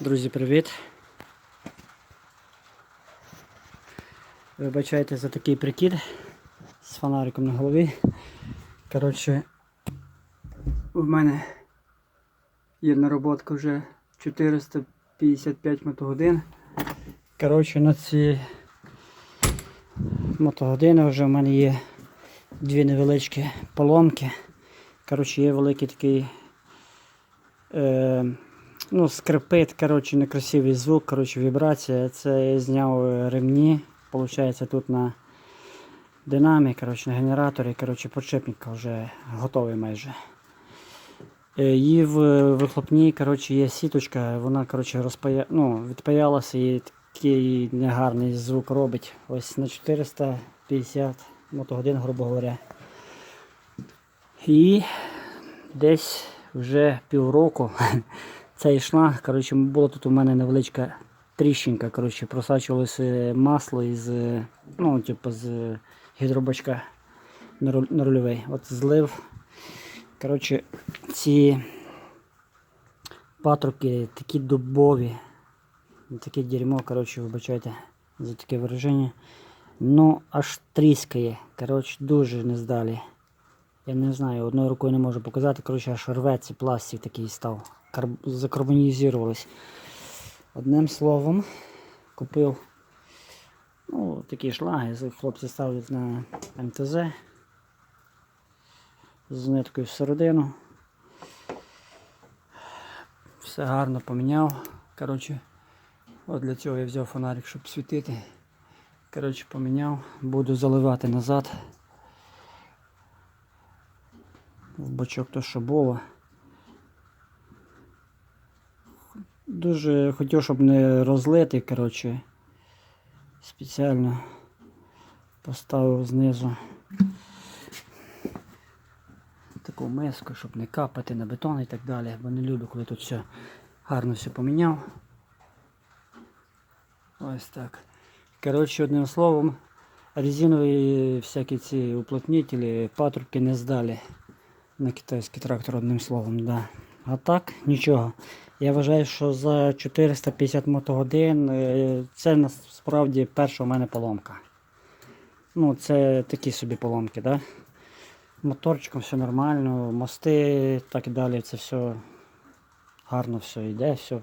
Друзі, привіт! Вибачайте за такий прикид з фонариком на голові. Коротше, в мене є нароботка вже 455 мотогодин. Коротше, на ці мотогодини вже в мене є дві невеличкі поломки. Коротше, є великий такий. Е, ну, скрипить, коротше, некрасивий звук, коротше, вібрація. Це я зняв е, ремні. Получається тут на динамі, коротше, на генераторі, коротше, подшипник вже готовий майже. Е, І в вихлопній коротше, є сіточка, вона коротше, розпая... ну, відпаялася і такий негарний звук робить. Ось на 450 мотогодин, грубо говоря. І десь вже півроку цей шланг, коротше, було тут у мене невеличка тріщинка, коротше, просачувалося масло із, е, ну, типу, з гідробачка на рульовий. От злив. Коротше, ці патрубки такі дубові. Таке дерьмо, коротше, вибачайте за таке вираження. Ну, аж тріскає. Коротше, дуже не здалі. Я не знаю, одною рукою не можу показати. Коротше, аж рветься пластик такий став. Карб... Закарбонізувались. Одним словом, купив ну, такі шлаги, хлопці ставлять на МТЗ з ниткою всередину. Все гарно поміняв. Коротше, от для цього я взяв фонарик, щоб світити. Коротше, поміняв, буду заливати назад. в бочок то, що було. Дуже хотів, щоб не розлити, коротше. Спеціально поставив знизу таку миску, щоб не капати на бетон і так далі, бо не люблю, коли тут все гарно все поміняв. Ось так. Коротше, одним словом, резинові всякі ці уплотнителі, патрубки не здалі на китайський трактор, одним словом, да. А так, нічого. Я вважаю, що за 450 мотогодин е, це насправді перша у мене поломка. Ну, це такі собі поломки, да? Моторчиком все нормально, мости, так і далі, це все гарно все йде, все,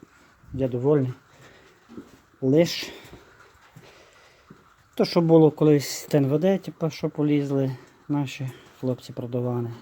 я довольний. Лиш то, що було колись ТНВД, типу, що полізли наші хлопці продавани.